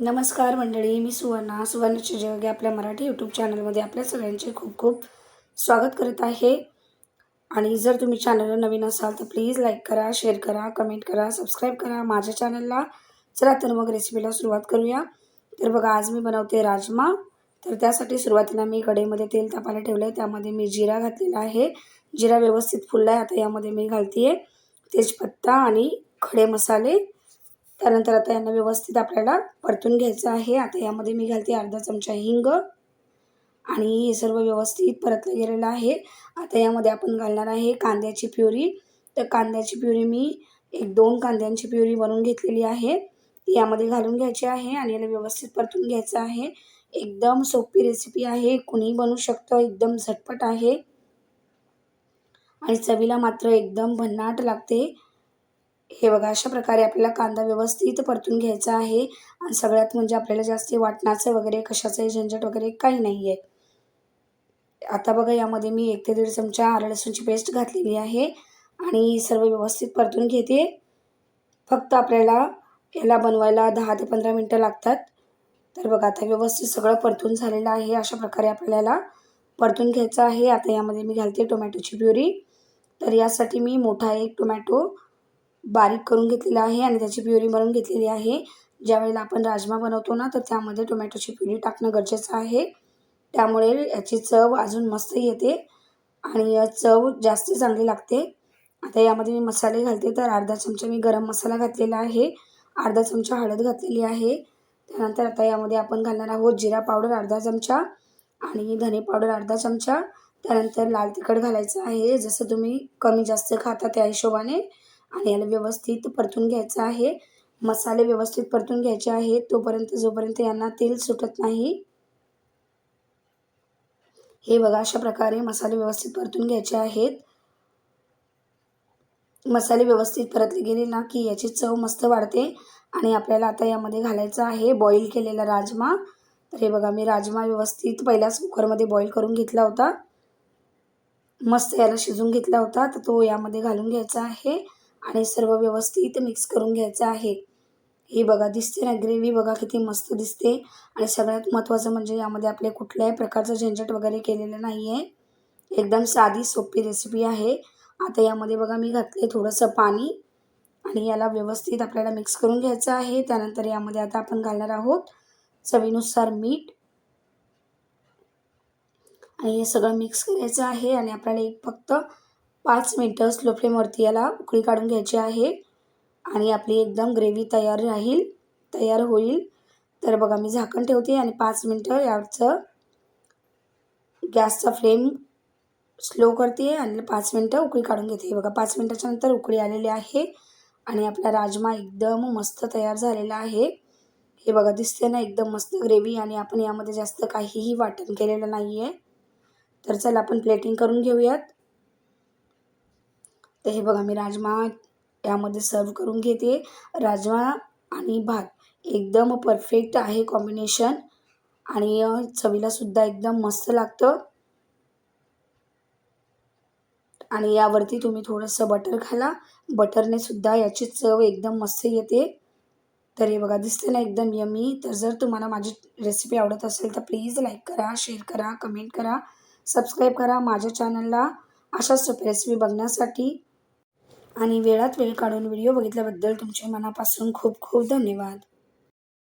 नमस्कार मंडळी मी सुवर्णा सुवर्णाचे जग आपल्या मराठी यूट्यूब चॅनलमध्ये आपल्या सगळ्यांचे खूप खूप स्वागत करत आहे. आणि जर तुम्ही चॅनलला नवीन असाल तर प्लीज लाईक करा शेअर करा कमेंट करा सबस्क्राईब करा माझ्या चॅनलला चला तर मग रेसिपीला सुरुवात करूया. तर बघा आज मी बनवते राजमा. तर त्यासाठी सुरुवातीला मी कढईमध्ये तेल तापायला ठेवलं आहे त्यामध्ये मी जिरा घातलेला आहे. जिरा व्यवस्थित फुलला आहे आता यामध्ये मी घालते आहे तेजपत्ता आणि खडे मसाले. त्यानंतर आता यांना व्यवस्थित आपल्याला परतून घ्यायचं आहे. आता यामध्ये मी घालते अर्धा चमचा हिंग आणि हे सर्व व्यवस्थित परतलं गेलेलं आहे. आता यामध्ये आपण घालणार आहे कांद्याची प्युरी. तर कांद्याची प्युरी मी एक दोन कांद्यांची प्युरी बनवून घेतलेली आहे. ती यामध्ये घालून घ्यायची आहे आणि याला व्यवस्थित परतून घ्यायचं आहे. एकदम सोपी रेसिपी आहे. कुणी बनवू शकतं. एकदम झटपट आहे. आणि चवीला मात्र एकदम भन्नाट लागते. हे बघा अशा प्रकारे आपल्याला कांदा व्यवस्थित परतून घ्यायचा आहे. आणि सगळ्यात म्हणजे आपल्याला जास्त वाटणाचं वगैरे कशाचंही झंझट वगैरे काही नाही आहे आता बघा यामध्ये मी एक ते दीड चमचा आलं लसूणची पेस्ट घातलेली आहे. आणि सर्व व्यवस्थित परतून घेते. फक्त आपल्याला याला बनवायला दहा ते पंधरा मिनटं लागतात. तर बघा आता व्यवस्थित सगळं परतून झालेलं आहे. अशा प्रकारे आपल्याला परतून घ्यायचं आहे. आता यामध्ये मी घालते टोमॅटोची प्युरी. तर यासाठी मी मोठा एक टोमॅटो बारीक करून घेतलेला आहे आणि त्याची प्युरी बनवून घेतलेली आहे. ज्यावेळेला आपण राजमा बनवतो ना तर त्यामध्ये टोमॅटोची प्युरी टाकणं गरजेचं आहे. त्यामुळे याची चव अजून मस्त येते आणि चव जास्त चांगली लागते. आता यामध्ये मी मसाले घालते तर अर्धा चमचा मी गरम मसाला घातलेला आहे. अर्धा चमचा हळद घातलेली आहे. त्यानंतर आता यामध्ये आपण घालणार आहोत जिरा पावडर अर्धा चमचा आणि धने पावडर अर्धा चमचा. त्यानंतर लाल तिखट घालायचं आहे. जसं तुम्ही कमी जास्त खाता त्या हिशोबाने. आणि याला व्यवस्थित परतून घ्यायचं आहे. मसाले व्यवस्थित परतून घ्यायचे आहेत तोपर्यंत जोपर्यंत यांना तेल सुटत नाही. हे बघा अशा प्रकारे मसाले व्यवस्थित परतून घ्यायचे आहेत. मसाले व्यवस्थित परतले गेले ना की याची चव मस्त वाढते. आणि आपल्याला आता यामध्ये घालायचं आहे बॉईल केलेला राजमा. तर हे बघा मी राजमा व्यवस्थित पहिल्याच कुकरमध्ये बॉईल करून घेतला होता. मस्त याला शिजून घेतला होता. तर तो यामध्ये घालून घ्यायचा आहे. आणि सर्व व्यवस्थित मिक्स करून घ्यायचं आहे. हे बघा दिसते ना ग्रेव्ही बघा किती मस्त दिसते. आणि सगळ्यात महत्त्वाचं म्हणजे यामध्ये आपल्या कुठल्याही प्रकारचं झंझट वगैरे केलेलं नाही आहे एकदम साधी सोपी रेसिपी आहे. आता यामध्ये बघा मी घातले थोडंसं पाणी. आणि याला व्यवस्थित आपल्याला मिक्स करून घ्यायचं आहे. त्यानंतर यामध्ये आता आपण घालणार आहोत चवीनुसार मीठ. आणि हे सगळं मिक्स करायचं आहे. आणि आपल्याला एक फक्त पाच मिनटं स्लो फ्लेमवरती याला उकळी काढून घ्यायची आहे. आणि आपली एकदम ग्रेव्ही तयार राहील तयार होईल. तर बघा मी झाकण ठेवते आणि पाच मिनटं याचं गॅसचा फ्लेम स्लो करते आणि पाच मिनटं उकळी काढून घेते. बघा पाच मिनटाच्या नंतर उकळी आलेली आहे आणि आपला राजमा एकदम मस्त तयार झालेला आहे. हे बघा दिसते ना एकदम मस्त ग्रेव्ही आणि आपण यामध्ये जास्त काहीही वाटण केलेलं नाही आहे तर चला आपण प्लेटिंग करून घेऊयात. तर हे बघा मी राजमा यामध्ये सर्व करून घेते. राजमा आणि भात एकदम परफेक्ट आहे कॉम्बिनेशन आणि चवीलासुद्धा एकदम मस्त लागतं. आणि यावरती तुम्ही थोडंसं बटर घाला. बटरने सुद्धा याची चव एकदम मस्त येते. तर हे बघा दिसते ना एकदम यमी तर जर तुम्हाला माझी रेसिपी आवडत असेल तर प्लीज लाईक करा शेअर करा कमेंट करा सबस्क्राईब करा माझ्या चॅनलला अशाच रेसिपी बघण्यासाठी आणि वेळात वेळ काढून व्हिडिओ बघितल्याबद्दल तुमचे मनापासून खूप खूप धन्यवाद.